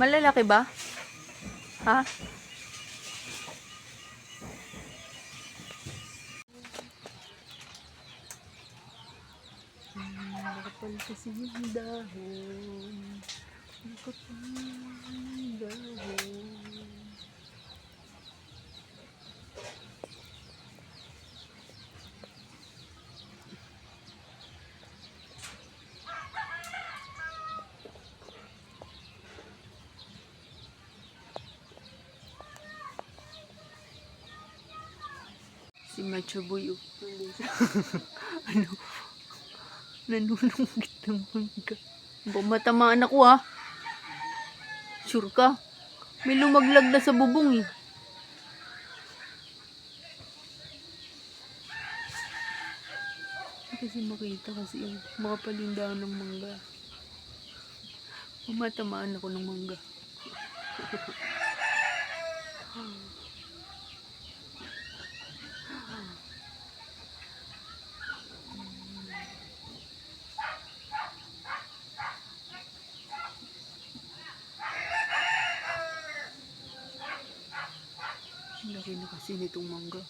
Malalaki ba? Ha? Nakapal kasi yung dahon. Nakapal yung dahon. Si Macho Boy, oh. ano? Nanunungkit ng mangga. Ba, matamaan ako, ha? Sure ka? May lumaglag na sa bubong, eh. Kasi makita kasi yung mga palindahan ng mangga. Matamaan ako ng mangga. Laki na kasi nitong mangga.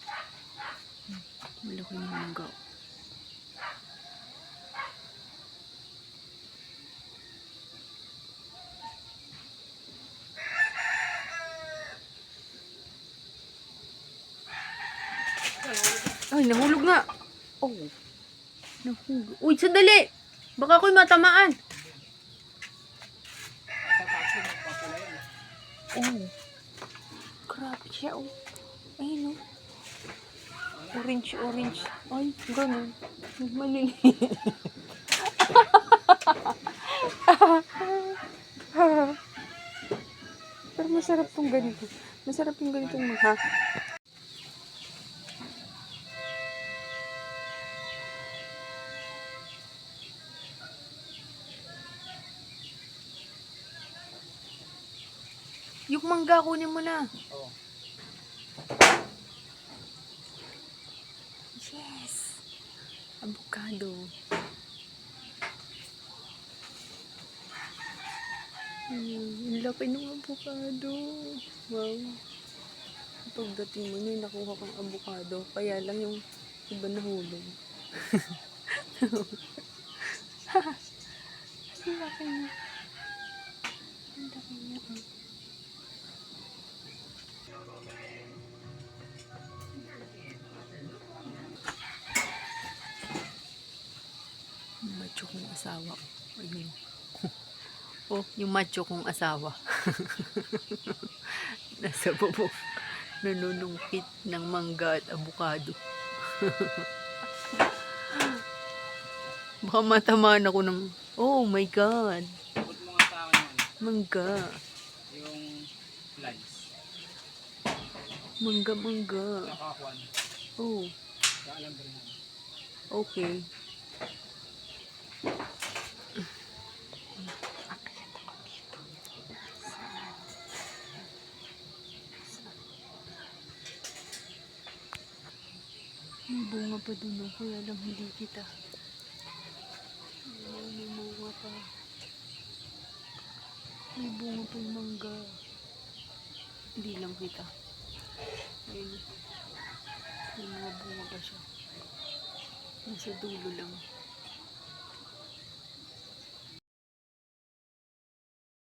Hmm, Malaki na mangga. Ay, nahulog nga. Oh. Nahulog. Uy, sandali! Baka ako'y matamaan. Oh. Grabe siya, oh. Ayun, oh. Orange, orange. Ay, ganun. Maliliit. Pero masarap tong ganito. Masarap yung ganitong mga. Yung mangga, kunin mo na. Oo. Yes. Avocado. Mm, ang laki ng avocado. Wow. Pagdating mo na, nakuha kang avocado. Kaya lang yung iba nahulog. ang laki niya. Ang laki niya. Asawa. Ayun. oh, yung macho kong asawa. Nasa bubong. Nanunungkit ng mangga at abukado. Baka matamaan ako ng... Oh my God. Put mo nga sa akin yan. Mangga. Yung lights. Mangga, mangga. Nakakuan. Oh, Kaalam ko rin yan. okay. Bunga pa dun oh, kaya lang hindi kita. Ayun, may bunga pa. May bunga pa yung mangga. Hindi lang kita. Ayun. May mga bunga pa siya. Nasa dulo lang.